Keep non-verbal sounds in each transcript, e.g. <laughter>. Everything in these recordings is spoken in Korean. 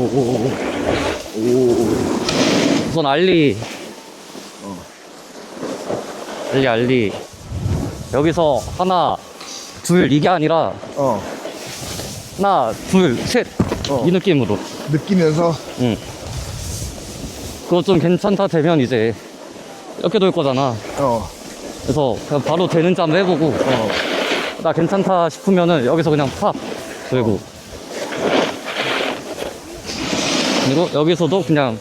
오오오. 오. 우선 알리. 알리 알리. 여기서 하나, 둘 이게 아니라 어. 하나, 둘, 셋. 어. 이 느낌으로. 느끼면서 응. 그거 좀 괜찮다 되면 이제 이렇게 돌 거잖아. 어. 그래서 그냥 바로 되는지 한번 해보고 어. 나 괜찮다 싶으면은 여기서 그냥 팍 돌고 그리고 여기서도 그냥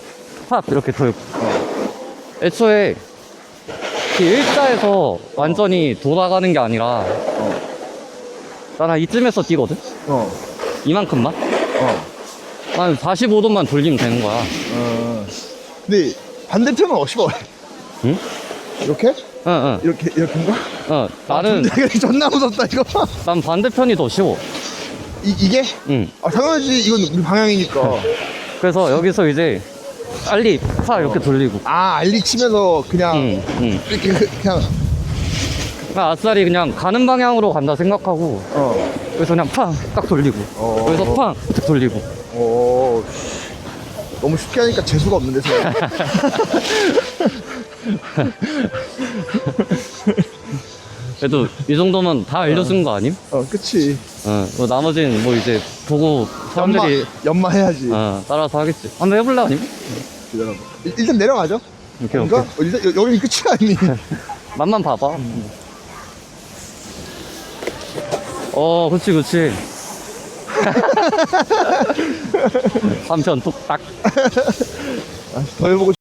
팍 이렇게 돌고 애초에 이 일자에서 완전히 돌아가는 게 아니라 나는 이쯤에서 뛰거든? 어. 이만큼만? 어. 한 45도만 돌리면 되는 거야 어. 근데 반대편은 어시버. 응? 이렇게? 응, 이렇게 이렇게인가? 응. 어, 나는, 아, 존나 무섭다 이거. 난 반대편이 더 쉬워. 이, 이게? 응. 아 당연하지 이건 우리 방향이니까. <laughs> 그래서 여기서 이제 빨리 파 이렇게 돌리고. 아 알리 치면서 그냥 응, 응. 이렇게 그- 그냥 그냥 아싸리 그냥 가는 방향으로 간다 생각하고 어. 여기서 그냥 팡 딱 돌리고 어. 여기서 팡 딱 돌리고 오. 너무 쉽게 하니까 재수가 없는데 생각. <laughs> 그래도 이 정도면 다 알려준 거 아님? 어, 그치. 어, 뭐 나머지는 뭐 이제 보고 사람들이 연마 해야지. 어, 따라서 하겠지. 한번 해볼래 아님? 기다려봐. 일- 일단 내려가죠. 오케이? 오케이. 어, 일단 여- 여기 끝이 아니. <laughs> 맛만 봐봐. 어, 그치 그치. <laughs> 한편 뚝딱. 더 해보고